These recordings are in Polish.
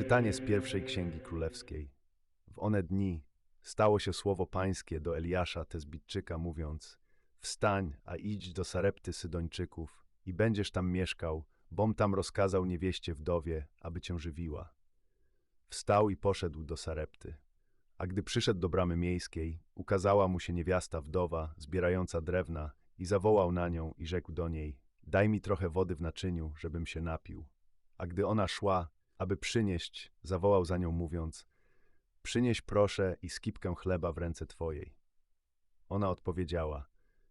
Czytanie z pierwszej księgi królewskiej. W one dni stało się słowo pańskie do Eliasza Tezbitczyka, mówiąc: Wstań, a idź do Sarepty Sydończyków i będziesz tam mieszkał, bom tam rozkazał niewieście wdowie, aby cię żywiła. Wstał i poszedł do Sarepty. A gdy przyszedł do bramy miejskiej, ukazała mu się niewiasta wdowa, zbierająca drewna, i zawołał na nią i rzekł do niej: Daj mi trochę wody w naczyniu, żebym się napił. A gdy ona szła, aby przynieść, zawołał za nią, mówiąc: Przynieś proszę i skipkę chleba w ręce twojej. Ona odpowiedziała: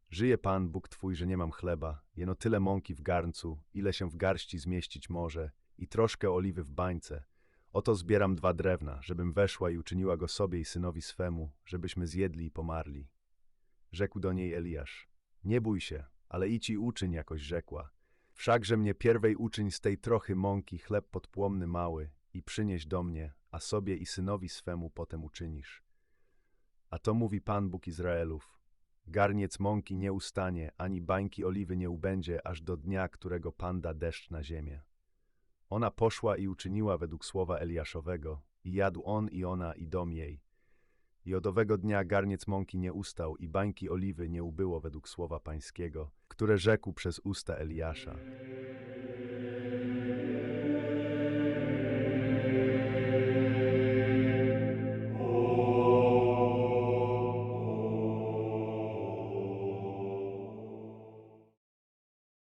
Żyje Pan, Bóg twój, że nie mam chleba, jeno tyle mąki w garncu, ile się w garści zmieścić może, i troszkę oliwy w bańce. Oto zbieram dwa drewna, żebym weszła i uczyniła go sobie i synowi swemu, żebyśmy zjedli i pomarli. Rzekł do niej Eliasz: Nie bój się, ale idź i uczyń, jakoś rzekła. Wszakże mnie pierwej uczyń z tej trochy mąki chleb podpłomny mały i przynieś do mnie, a sobie i synowi swemu potem uczynisz. A to mówi Pan Bóg Izraelów. Garniec mąki nie ustanie, ani bańki oliwy nie ubędzie, aż do dnia, którego Pan da deszcz na ziemię. Ona poszła i uczyniła według słowa Eliaszowego, i jadł on i ona i dom jej. I owego dnia garniec mąki nie ustał i bańki oliwy nie ubyło według słowa pańskiego, które rzekł przez usta Eliasza.